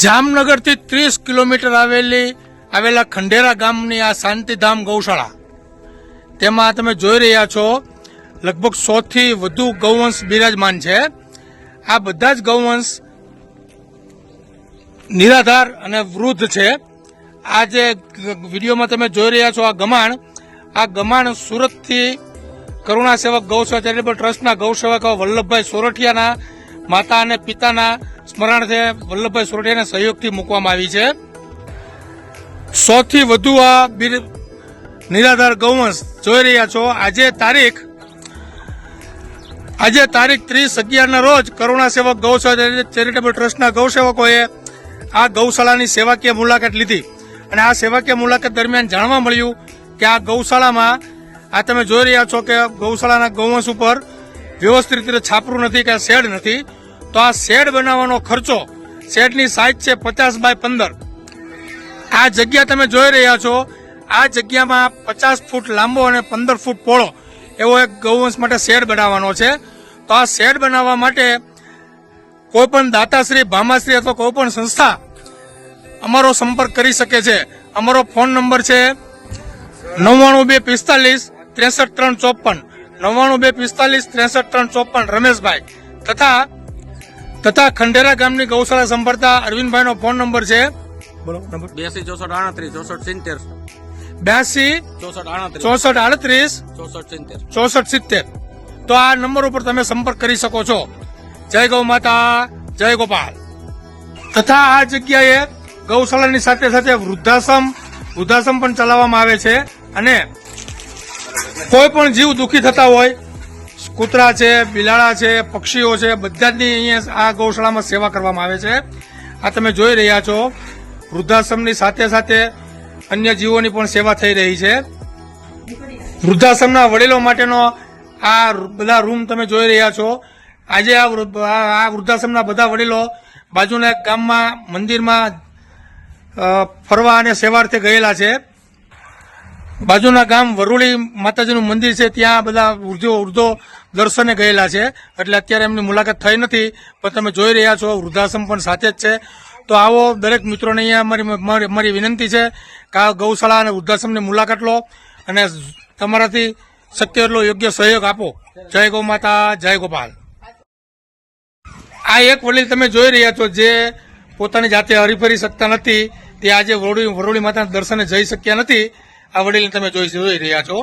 જામનગરથી ત્રીસ કિલોમીટર આવેલી આવેલા ખંડેરા ગામની આ શાંતિધામ ગૌશાળા. તેમાં તમે જોઈ રહ્યા છો, લગભગ સો થી વધુ ગૌવંશ બિરાજમાન છે. આ બધા જ ગૌવંશ નિરાધાર અને વૃદ્ધ છે. આ જે વિડીયોમાં તમે જોઈ રહ્યા છો આ ગમાણ. આ ગમાણ સુરતથી કરુણા સેવક ગૌસેવા ચેરિટેબલ ટ્રસ્ટના ગૌસેવક વલ્લભભાઈ સોરઠિયાના માતા અને પિતાના સ્મરણાર્થે વલ્લભભાઈ સોરઠિયાના સહયોગથી મૂકવામાં આવી છે. સૌથી વધુ આ નિરાધાર ગૌવંશ જોઈ રહ્યા છો. આજે તારીખ આજે તારીખ ત્રીસ અગિયારના રોજ કરુણા સેવક ગૌસેવા ચેરિટેબલ ટ્રસ્ટના ગૌસેવકોએ આ ગૌશાળાની સેવાકીય મુલાકાત લીધી. અને આ સેવાકીય મુલાકાત દરમિયાન જાણવા મળ્યું કે આ ગૌશાળામાં, આ તમે જોઈ રહ્યા છો કે ગૌશાળાના ગૌવંશ ઉપર વ્યવસ્થિત રીતે છાપરું નથી કે શેડ નથી. તો આ શેડ બનાવવાનો ખર્ચો શેડની સાઇઝ છે પચાસ બાય પંદર. આ જગ્યા તમે જોઈ રહ્યા છો. આ જગ્યામાં પચાસ ફૂટ લાંબો અને પંદર ફૂટ પહોળો એવો એક ગૌવંશ માટે શેડ બનાવવાનો છે. તો આ શેડ બનાવવા માટે કોઈ પણ દાતાશ્રી, ભામાશ્રી અથવા કોઈ પણ સંસ્થા અમારો સંપર્ક કરી શકે છે. અમારો ફોન નંબર છે નવ્વાણું બે પિસ્તાલીસ ત્રેસઠ ત્રણ ચોપન. નવ્વાણું બે પિસ્તાલીસ ત્રેસઠ ત્રણ ચોપન રમેશભાઈ. તથા તથા ખંડેરા ગામની ગૌશાળા સંભાળતા અરવિંદભાઈનો ફોન નંબર છે. બોલો નંબર. બ્યાસી ચોસઠ આડત્રીસ ચોસઠ સિત્તેર. બ્યાસી ચોસઠ આડત્રીસ. ચોસઠ સિત્તેર. ચોસઠ સિત્તેર. તો આ નંબર ઉપર તમે સંપર્ક કરી શકો છો. જય ગૌ માતા જય ગોપાલ. તથા આ જગ્યાએ ગૌશાળાની સાથે સાથે વૃદ્ધાશ્રમ વૃદ્ધાશ્રમ પણ ચલાવવામાં આવે છે. અને કોઈ પણ જીવ દુખી થતા હોય કૂતરા છે, બિલાડા છે, પક્ષીઓ છે, બધાની અહીંયા આ ગૌશાળામાં સેવા કરવામાં આવે છે. આ તમે જોઈ રહ્યા છો, વૃદ્ધાશ્રમની સાથે સાથે અન્ય જીવોની પણ સેવા થઈ રહી છે. વૃદ્ધાશ્રમના વડીલો માટેનો આ બધા રૂમ તમે જોઈ રહ્યા છો. આજે આ વૃદ્ધાશ્રમના બધા વડીલો બાજુના ગામમાં, મંદિરમાં ફરવા અને સેવાર્થે ગયેલા છે. બાજુના ગામ વરુળી માતાજીનું મંદિર છે, ત્યાં બધા વૃદ્ધો વૃદ્ધો દર્શને ગયેલા છે. એટલે અત્યારે એમની મુલાકાત થઈ નથી, પણ તમે જોઈ રહ્યા છો, વૃદ્ધાશ્રમ પણ સાથે જ છે. તો આવો દરેક મિત્રોને અહીંયા મારી મારી વિનંતી છે કે આ ગૌશાળા અને વૃદ્ધાશ્રમની મુલાકાત લો અને તમારાથી શક્ય એટલો યોગ્ય સહયોગ આપો. જય ગૌ માતા, જય ગોપાલ. આ એક વડીલ તમે જોઈ રહ્યા છો, જે પોતાની જાતે હરીફરી શકતા નથી, તે આજે વરોડી વરોડી માતાના દર્શને જઈ શક્યા નથી. આ વડીલને તમે જોઈ જોઈ રહ્યા છો.